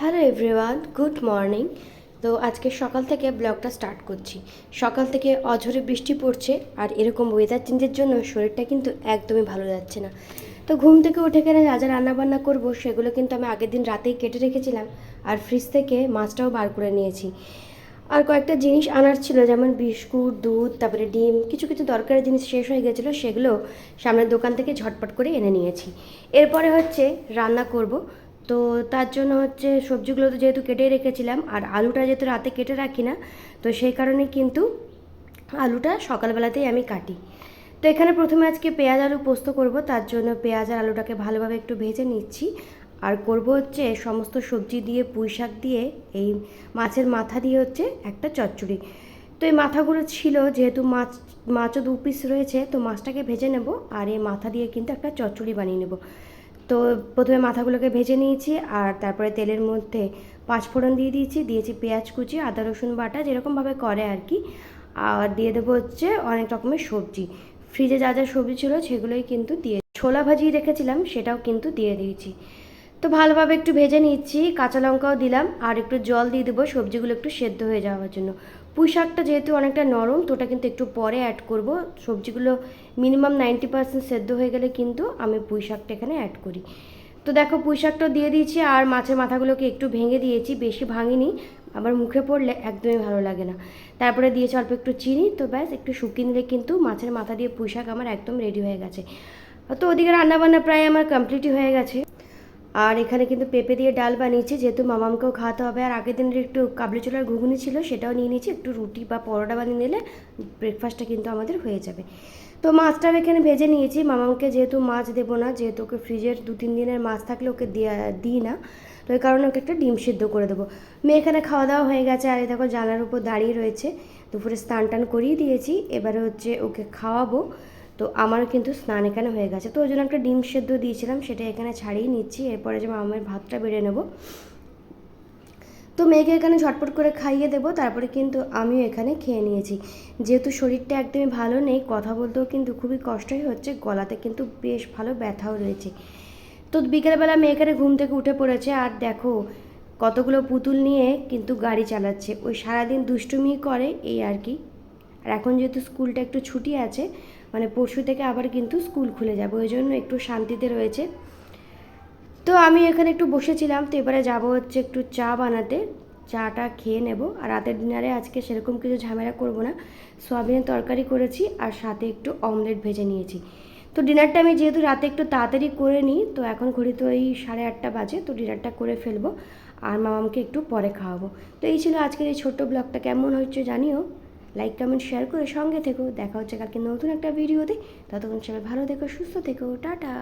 Hello everyone good morning তো আজকে সকাল থেকে ব্লগটা স্টার্ট করছি। সকাল থেকে অঝরে বৃষ্টি পড়ছে আর এরকম ওয়েদার চেঞ্জের জন্য শরীরটা কিন্তু একদমই ভালো যাচ্ছে না। তো ঘুম থেকে উঠে গেলে যা যা রান্নাবান্না করব সেগুলো কিন্তু আমি আগের দিন রাতেই কেটে রেখেছিলাম আর ফ্রিজ থেকে মাছটাও বার করে নিয়েছি। আর কয়েকটা জিনিস আনার ছিল, যেমন বিস্কুট, দুধ, তারপরে ডিম, কিছু কিছু দরকারি জিনিস শেষ হয়ে গেছিল, সেগুলো সামনের দোকান থেকে ঝটপট করে এনে নিয়েছি। এরপরে হচ্ছে রান্না করব। তো তার জন্য হচ্ছে সবজিগুলো তো যেহেতু কেটে রেখেছিলাম, আর আলুটা যেহেতু রাতে কেটে রাখি না, তো সেই কারণে কিন্তু আলুটা সকালবেলাতেই আমি কাটি। তো এখানে প্রথমে আজকে পেঁয়াজ আলু পোস্ত করব, তার জন্য পেঁয়াজ আর আলুটাকে ভালোভাবে একটু ভেজে নিচ্ছি। আর করব হচ্ছে সমস্ত সবজি দিয়ে, পুঁই শাক দিয়ে, এই মাছের মাথা দিয়ে হচ্ছে একটা চচ্চড়ি। তো এই মাথাগুলো ছিল, যেহেতু মাছ, মাছও দু পিস রয়েছে, তো মাছটাকে ভেজে নেব, আর এই মাথা দিয়ে কিন্তু একটা চচ্চড়ি বানিয়ে নেব। তো প্রথমে মাথাগুলোকে ভেজে নিয়েছি আর তারপরে তেলের মধ্যে পাঁচ ফোড়ন দিয়ে দিয়েছি। দিয়েছি পেঁয়াজ কুচি, আদা, রসুন বাটা, যেরকমভাবে করে আর কি। আর দিয়ে দেবো হচ্ছে অনেক রকমের সবজি। ফ্রিজে যা যা সবজি ছিল সেগুলোই কিন্তু দিয়ে ছোলা ভাজি রেখেছিলাম, সেটাও কিন্তু দিয়ে দিয়েছি। তো ভালোভাবে একটু ভেজে নিচ্ছি, কাঁচা লঙ্কাও দিলাম, আর একটু জল দিয়ে দেবো, সবজিগুলো একটু সেদ্ধ হয়ে যাওয়ার জন্য। পুঁই শাকটা যেহেতু অনেকটা নরম, তো ওটা কিন্তু একটু পরে অ্যাড করব। সবজিগুলো মিনিমাম নাইনটি পার্সেন্ট সেদ্ধ হয়ে গেলে কিন্তু আমি পুঁই শাকটা এখানে অ্যাড করি। তো দেখো, পুঁই শাকটা দিয়ে দিয়েছি, আর মাছের মাথাগুলোকে একটু ভেঙে দিয়েছি, বেশি ভাঙিনি, আবার মুখে পড়লে একদমই ভালো লাগে না। তারপরে দিয়েছি অল্প একটু চিনি, তো ব্যাস, একটু শুকিয়ে নিলে কিন্তু মাছের মাথা দিয়ে পুঁই শাক আমার একদম রেডি হয়ে গেছে। তো ওদিকে রান্নাবান্না প্রায় আমার কমপ্লিটই হয়ে গেছে। আর এখানে কিন্তু পেঁপে দিয়ে ডাল বানিয়েছি, যেহেতু মামামকেও খাওয়াতে হবে। আর আগের দিনের একটু কাবলি ছোলার ঘুগনি ছিল, সেটাও নিয়ে নিয়েছি। একটু রুটি বা পরোটা বানিয়ে নিলে ব্রেকফাস্টটা কিন্তু আমাদের হয়ে যাবে। তো মাছটা আমি এখানে ভেজে নিয়েছি। মামামকে যেহেতু মাছ দেবো না, যেহেতু ওকে ফ্রিজের দু তিন দিনের মাছ থাকলে ওকে দিই না, তো এই কারণে ওকে একটা ডিম সিদ্ধ করে দেবো। মেয়ে এখানে খাওয়া দাওয়া হয়ে গেছে। আর দেখো জানার উপর দাঁড়িয়ে রয়েছে। দুপুরে স্নান টান করিয়ে দিয়েছি। এবারে হচ্ছে ওকে খাওয়াবো। তো আমার কিন্তু স্নান এখানে হয়ে গেছে। তো ওই জন্য একটা ডিম সেদ্ধ দিয়েছিলাম, সেটা এখানে ছাড়িয়ে নিচ্ছি। এরপরে যে মামার ভাতটা বেড়ে নেব। তো মেয়েকে এখানে ঝটপট করে খাইয়ে দেবো, তারপরে কিন্তু আমিও এখানে খেয়ে নিয়েছি। যেহেতু শরীরটা একদমই ভালো নেই, কথা বলতেও কিন্তু খুবই কষ্টই হচ্ছে, গলাতে কিন্তু বেশ ভালো ব্যথাও রয়েছে। তো বিকেলবেলা মেয়ে এখানে ঘুম থেকে উঠে পড়েছে, আর দেখো কতগুলো পুতুল নিয়ে কিন্তু গাড়ি চালাচ্ছে। ওই সারাদিন দুষ্টুমি করে, এই আর কি। আর এখন যেহেতু স্কুলটা একটু ছুটি আছে মানে পরশু থেকে আবার কিন্তু স্কুল খুলে যাবে, ওই জন্য একটু শান্তিতে রয়েছে। তো আমি এখানে একটু বসেছিলাম, তো এবারে যাব হচ্ছে একটু চা বানাতে। চাটা খেয়ে নেব, আর রাতের ডিনারে আজকে সেরকম কিছু ঝামেলা করব না। সোয়াবিনের তরকারি করেছি, আর সাথে একটু অমলেট ভেজে নিয়েছি। তো ডিনারটা আমি যেহেতু রাতে একটু তাড়াতাড়ি করে নিই, তো এখন ঘড়ি তো এই সাড়ে আটটা বাজে, তো ডিনারটা করে ফেলব। আর মামামকে একটু পরে খাওয়াবো। তো এই ছিল আজকের এই ছোট্ট ব্লগটা, কেমন হচ্ছে জানিও। লাইক কমেন্ট শেয়ার করে সঙ্গে থেকো। দেখা হচ্ছে কালকে নতুন একটা ভিডিওতে। ততক্ষণ সবাই ভালো থেকো, সুস্থ থেকো। টাটা!